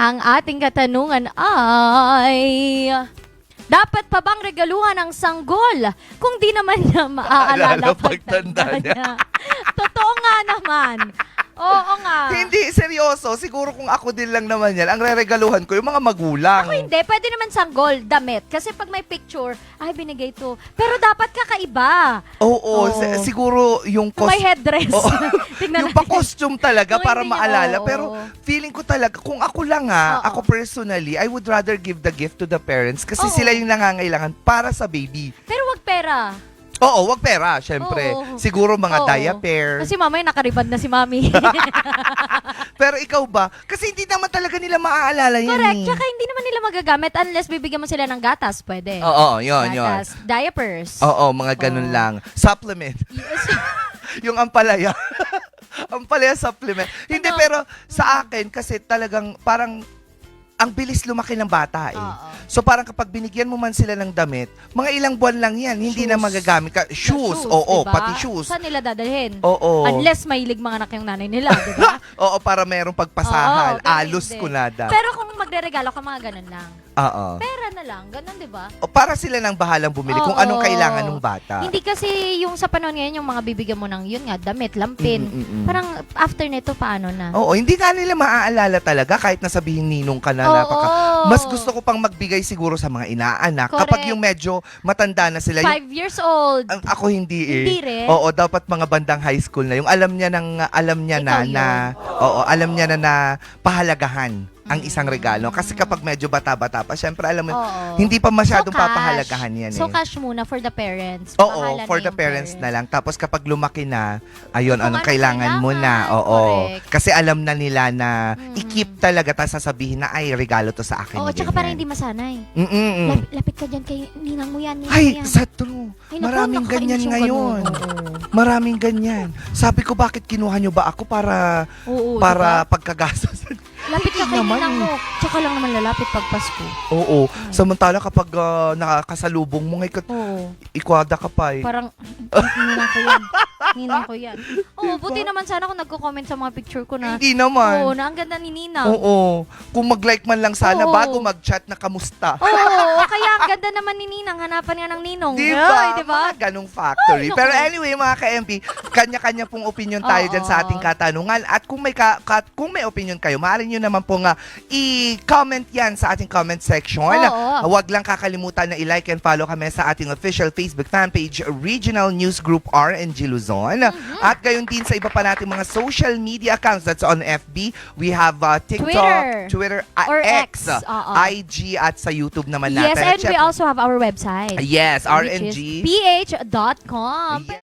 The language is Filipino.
ang ating katanungan ay... Dapat pa bang regaluhan ang sanggol kung di naman niya maaalala pagtanda niya? Totoo nga naman. Oo nga. Hindi, seryoso. Siguro kung ako din lang naman yan, ang reregaluhan ko yung mga magulang. Ako hindi. Pwede naman sanggol, damit. Kasi pag may picture, ay binigay to. Pero dapat kakaiba. Oo, Oo. si- siguro yung Kung may headdress. Oo. Tignan yung natin. pa-costume talaga Kung para hindi niya- maalala. oo. Pero feeling ko talaga, kung ako lang ha, Oo. ako personally, I would rather give the gift to the parents kasi Oo. sila yung nangangailangan para sa baby. Pero wag pera. Oo, wag pera, syempre. Oo. Siguro mga Oo. diaper. Kasi mamaya nakaribad na si mami. Pero ikaw ba? Kasi hindi naman talaga nila maaalala yan Correct. eh. Tsaka hindi naman nila magagamit unless bibigyan mo sila ng gatas. Pwede. Oo, yun, yun. Gatas. Diapers. Oo, mga ganun Oo. lang. Supplement. Yes. yung ampalaya. ampalaya supplement. Hindi, Ano? pero sa akin, kasi talagang parang ang bilis lumaki ng bata eh. Oo. So parang kapag binigyan mo man sila ng damit, mga ilang buwan lang yan, hindi na Shoes. magagamit ka. Shoes, oo, diba? pati shoes. Saan nila dadalhin? Oo. Unless mahilig mga anak yung nanay nila, di ba? Oo, para merong pagpasahan. Oo, pero Alos kunada. Pero kung magre-regalo ka, mga ganun lang. Oo. Pera na lang, ganun, di ba? O, Para sila nang bahalang bumili kung Oo. anong kailangan ng bata. Hindi kasi yung sa panahon ngayon, yung mga bibigyan mo ng, yun nga, damit, lampin. Mm, mm, mm. Parang after nito, paano na? Oo, hindi nga nila maaalala talaga kahit nasabihin ninong ka na Oo. napaka... Mas gusto ko pang magbigay siguro sa mga inaanak Correct. kapag yung medyo matanda na sila. Yung, Five years old. Ang- ako hindi eh. Hindi rin? Oo, dapat mga bandang high school na. Yung alam niya ng alam niya na yun. na oo, alam niya na na pahalagahan ang isang regalo kasi kapag medyo bata-bata pa, syempre alam mo, Oo. hindi pa masyadong So, cash. papahalagahan yan So, eh. cash muna for the parents. Oo, Bahala for na the yung parents na lang. Tapos kapag lumaki na, ayun, Kung anong ano kailangan mo na. kailangan, Oo. correct. Kasi alam na nila na Mm. i-keep talaga, tapos sasabihin na, ay, regalo to sa akin. Oo, tsaka para hindi masanay. Lap- lapit ka dyan kay ninang mo yan, ninang Ay, yan. sa true. Ay, naku, Maraming nakakainis ganyan yung ngayon. ganun. Maraming ganyan. Sabi ko, bakit kinuha nyo ba ako para Oo, oo para diba? pagkagastos? Lapit ka kay naman ninang eh. mo. Tsaka lang naman lalapit pag Pasko. Oo. Samantala kapag ah, nakakasalubong mo, ngay Oo. Ikwada ka pa eh. Parang, ninang ko yan. Ninang ko yan. Oo, Diba? buti naman sana kung nagko-comment sa mga picture ko na, Hindi naman. oo, na ang ganda ni Ninang. Oo. Kung mag-like man lang sana Oo. bago mag-chat na kamusta. Oo, kaya ang ganda naman ni Ninang. Hanapan nga ng Ninong. Di Ay, ba? di ba? Mga ganong factory. Ay, naku. Pero anyway, mga ka-MP, kanya-kanya pong opinion tayo Oo. dyan sa ating katanungan. At kung may ka, ka- kung may opinion kayo, maaari nyo naman pong ah, i-comment yan sa ating comment section. Oo. Huwag lang kakalimutan na i-like and follow kami sa ating official Facebook fan page, Regional News Group RNG Luzon. Mm-hmm. At gayon din sa iba pa nating mga social media accounts. That's on FB. We have uh, TikTok, Twitter. Twitter, ah, Or X, X. Oo. IG, at sa YouTube naman Yes, natin. and At we also have our website. Yes, which is RNG. ph.com. Yes.